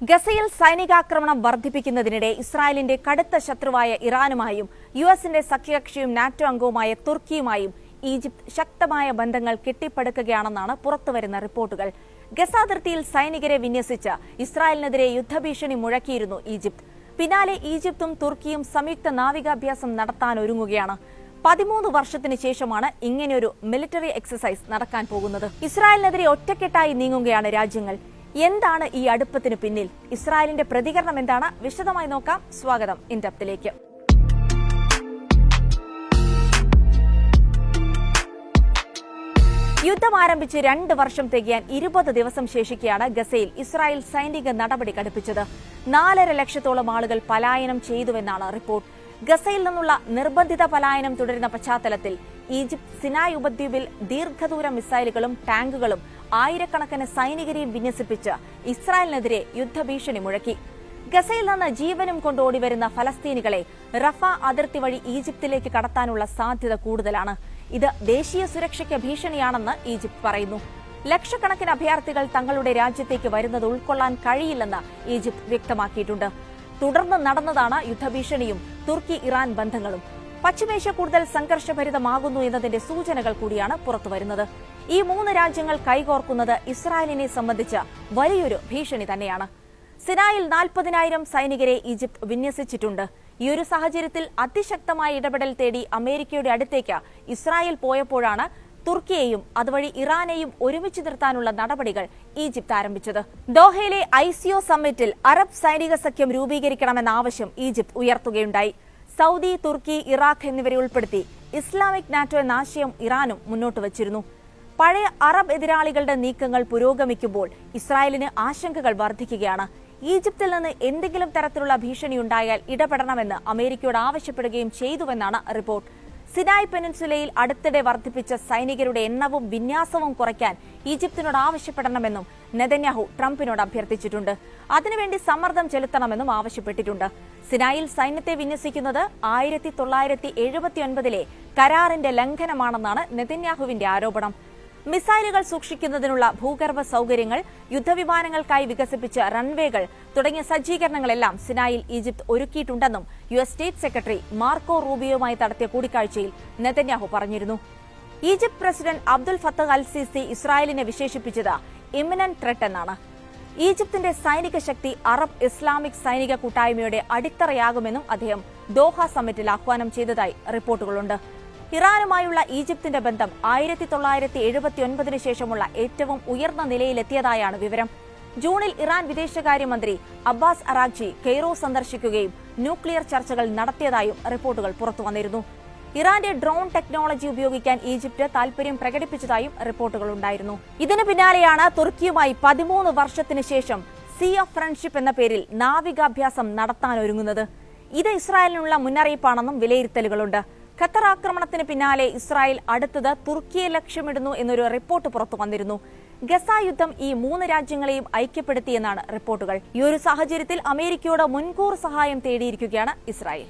ഗസയിൽ സൈനികാക്രമണം വർദ്ധിപ്പിക്കുന്നതിനിടെ ഇസ്രായേലിന്റെ കടുത്ത ശത്രുവായ ഇറാനുമായും യു എസിന്റെ സഖ്യകക്ഷിയും നാറ്റോ അംഗവുമായ തുർക്കിയുമായും ഈജിപ്ത് ശക്തമായ ബന്ധങ്ങൾ കെട്ടിപ്പടുക്കുകയാണെന്നാണ് പുറത്തുവരുന്ന റിപ്പോർട്ടുകൾ. ഗസ അതിർത്തിയിൽ സൈനികരെ വിന്യസിച്ച് ഇസ്രായേലിനെതിരെ യുദ്ധഭീഷണി മുഴക്കിയിരുന്നു ഈജിപ്ത്. പിന്നാലെ ഈജിപ്തും തുർക്കിയും സംയുക്ത നാവികാഭ്യാസം നടത്താൻ ഒരുങ്ങുകയാണ്. പതിമൂന്ന് വർഷത്തിന് ശേഷമാണ് ഇങ്ങനെയൊരു മിലിറ്ററി എക്സസൈസ് നടക്കാൻ പോകുന്നത്. ഇസ്രായേലിനെതിരെ ഒറ്റക്കെട്ടായി നീങ്ങുകയാണ് രാജ്യങ്ങൾ. എന്താണ് ഈ അടുപ്പത്തിന് പിന്നിൽ? ഇസ്രായേലിന്റെ പ്രതികരണം എന്താണ്? വിശദമായി നോക്കാം. സ്വാഗതം ഇൻഡപ്തിലേക്ക്. യുദ്ധം ആരംഭിച്ച് രണ്ട് വർഷം തികയാൻ ഇരുപത് ദിവസം ശേഷിക്കെയാണ് ഗസയിൽ ഇസ്രായേൽ സൈനിക നടപടി കടുപ്പിച്ചത്. നാലര ലക്ഷത്തോളം ആളുകൾ പലായനം ചെയ്തുവെന്നാണ് റിപ്പോർട്ട്. ഗസയിൽ നിന്നുള്ള നിർബന്ധിത പലായനം തുടരുന്ന പശ്ചാത്തലത്തിൽ ഈജിപ്ത് സിനായ് ഉപദ്വീപിൽ ദീർഘദൂര മിസൈലുകളും ടാങ്കുകളും ആയിരക്കണക്കിന് സൈനികരെയും വിന്യസിപ്പിച്ച് ഇസ്രായേലിനെതിരെ യുദ്ധഭീഷണി മുഴക്കി. ഗസയിൽ നിന്ന് ജീവനും കൊണ്ട് ഓടിവരുന്ന ഫലസ്തീനികളെ റഫ അതിർത്തി വഴി ഈജിപ്തിലേക്ക് കടത്താനുള്ള സാധ്യത കൂടുതലാണ്. ഇത് ദേശീയ സുരക്ഷയ്ക്ക് ഭീഷണിയാണെന്ന് ഈജിപ്ത് പറയുന്നു. ലക്ഷക്കണക്കിന് അഭയാർത്ഥികൾ തങ്ങളുടെ രാജ്യത്തേക്ക് വരുന്നത് ഉൾക്കൊള്ളാൻ കഴിയില്ലെന്ന് ഈജിപ്ത് വ്യക്തമാക്കിയിട്ടുണ്ട്. തുടർന്ന് നടന്നതാണ് യുദ്ധഭീഷണിയും തുർക്കി ഇറാൻ ബന്ധങ്ങളും. പശ്ചിമേഷ്യ കൂടുതൽ സംഘർഷഭരിതമാകുന്നു എന്നതിന്റെ സൂചനകൾ കൂടിയാണ് പുറത്തുവരുന്നത്. ഈ മൂന്ന് രാജ്യങ്ങൾ കൈകോർക്കുന്നത് ഇസ്രായേലിനെ സംബന്ധിച്ച് വലിയൊരു ഭീഷണി തന്നെയാണ്. സിനായിൽ നാൽപ്പതിനായിരം സൈനികരെ ഈജിപ്ത് വിന്യസിച്ചിട്ടുണ്ട്. ഈ ഒരു സാഹചര്യത്തിൽ അതിശക്തമായ ഇടപെടൽ തേടി അമേരിക്കയുടെ അടുത്തേക്ക് ഇസ്രായേൽ പോയപ്പോഴാണ് തുർക്കിയെയും അതുവഴി ഇറാനെയും ഒരുമിച്ച് നിർത്താനുള്ള നടപടികൾ ഈജിപ്ത് ആരംഭിച്ചത്. ദോഹയിലെ ഐസിഒ സമ്മിറ്റിൽ അറബ് സൈനിക സഖ്യം രൂപീകരിക്കണമെന്ന ആവശ്യം ഈജിപ്ത് ഉയർത്തുകയുണ്ടായി. സൗദി തുർക്കി ഇറാഖ് എന്നിവരെ ഉൾപ്പെടുത്തി. ഇസ്ലാമിക് നാറ്റോ എന്ന ആശയം ഇറാനും മുന്നോട്ട് വച്ചിരുന്നു. പഴയ അറബ് എതിരാളികളുടെ നീക്കങ്ങൾ പുരോഗമിക്കുമ്പോൾ ഇസ്രായേലിന് ആശങ്കകൾ വർദ്ധിക്കുകയാണ്. ഈജിപ്തിൽ നിന്ന് എന്തെങ്കിലും തരത്തിലുള്ള ഭീഷണി ഉണ്ടായാൽ ഇടപെടണമെന്ന് അമേരിക്കയോട് ആവശ്യപ്പെടുകയും ചെയ്തുവെന്നാണ് റിപ്പോർട്ട്. സിനായ് പെനിൻസുലയിൽ അടുത്തിടെ വർദ്ധിപ്പിച്ച സൈനികരുടെ എണ്ണവും വിന്യാസവും കുറയ്ക്കാൻ ഈജിപ്തിനോട് ആവശ്യപ്പെടണമെന്നും നെതന്യാഹു ട്രംപിനോട് അഭ്യർത്ഥിച്ചിട്ടുണ്ട്. അതിനുവേണ്ടി സമ്മർദ്ദം ചെലുത്തണമെന്നും ആവശ്യപ്പെട്ടിട്ടുണ്ട്. സിനായിൽ സൈന്യത്തെ വിന്യസിക്കുന്നത് ആയിരത്തി തൊള്ളായിരത്തി എഴുപത്തിയൊൻപതിലെ കരാറിന്റെ ലംഘനമാണെന്നാണ് നെതന്യാഹുവിന്റെ ആരോപണം. മിസൈലുകൾ സൂക്ഷിക്കുന്നതിനുള്ള ഭൂഗർഭ സൗകര്യങ്ങൾ യുദ്ധവിമാനങ്ങൾക്കായി വികസിപ്പിച്ച റൺവേകൾ തുടങ്ങിയ സജ്ജീകരണങ്ങളെല്ലാം സിനായിൽ Egypt ഒരുക്കിയിട്ടുണ്ടെന്നും U S state secretary Marco റൂബിയോയുമായി നടത്തിയ കൂടിക്കാഴ്ചയിൽ നെതന്യാഹു പറഞ്ഞിരുന്നു. ഈജിപ്ത് പ്രസിഡന്റ് അബ്ദുൽ ഫത്തഹ് അൽ സിസി ഇസ്രായേലിനെ വിശേഷിപ്പിച്ചത് ഇമിനന്റ് ത്രെട്ട് എന്നാണ്. ഈജിപ്തിന്റെ സൈനിക ശക്തി അറബ് ഇസ്ലാമിക് സൈനിക കൂട്ടായ്മയുടെ അടിത്തറയാകുമെന്നും അദ്ദേഹം ദോഹ സമ്മിറ്റിൽ ആഹ്വാനം ചെയ്തതായി റിപ്പോർട്ടുകളുണ്ട്. ഇറാനുമായുള്ള ഈജിപ്തിന്റെ ബന്ധം ആയിരത്തി തൊള്ളായിരത്തി എഴുപത്തി ഒൻപതിന് ശേഷമുള്ള ഏറ്റവും ഉയർന്ന നിലയിലെത്തിയതായാണ് വിവരം. ജൂണിൽ ഇറാൻ വിദേശകാര്യമന്ത്രി അബ്ബാസ് അറാഖ്ജി കെയ്റോ സന്ദർശിക്കുകയും ന്യൂക്ലിയർ ചർച്ചകൾ നടത്തിയതായും റിപ്പോർട്ടുകൾ പുറത്തുവന്നിരുന്നു ഇറാന്റെ ഡ്രോൺ ടെക്നോളജി ഉപയോഗിക്കാൻ ഈജിപ്ത് താൽപര്യം പ്രകടിപ്പിച്ചതായും റിപ്പോർട്ടുകൾ ഉണ്ടായിരുന്നു. ഇതിനു പിന്നാലെയാണ് തുർക്കിയുമായി പതിമൂന്ന് വർഷത്തിന് ശേഷം സി ഓഫ് ഫ്രണ്ട്ഷിപ്പ് എന്ന പേരിൽ നാവികാഭ്യാസം നടത്താനൊരുങ്ങുന്നത്. ഇത് ഇസ്രായേലിനുള്ള മുന്നറിയിപ്പാണെന്നും വിലയിരുത്തലുകളുണ്ട്. ഖത്തർ ആക്രമണത്തിന് പിന്നാലെ ഇസ്രായേൽ അടുത്തത് തുർക്കിയെ ലക്ഷ്യമിടുന്നു എന്നൊരു റിപ്പോർട്ട് പുറത്തു വന്നിരുന്നു. ഗസ യുദ്ധം ഈ മൂന്ന് രാജ്യങ്ങളെയും ഐക്യപ്പെടുത്തിയെന്നാണ് റിപ്പോർട്ടുകൾ. ഈ ഒരു സാഹചര്യത്തിൽ അമേരിക്കയോട് മുൻകൂർ സഹായം തേടിയിരിക്കുകയാണ് ഇസ്രായേൽ.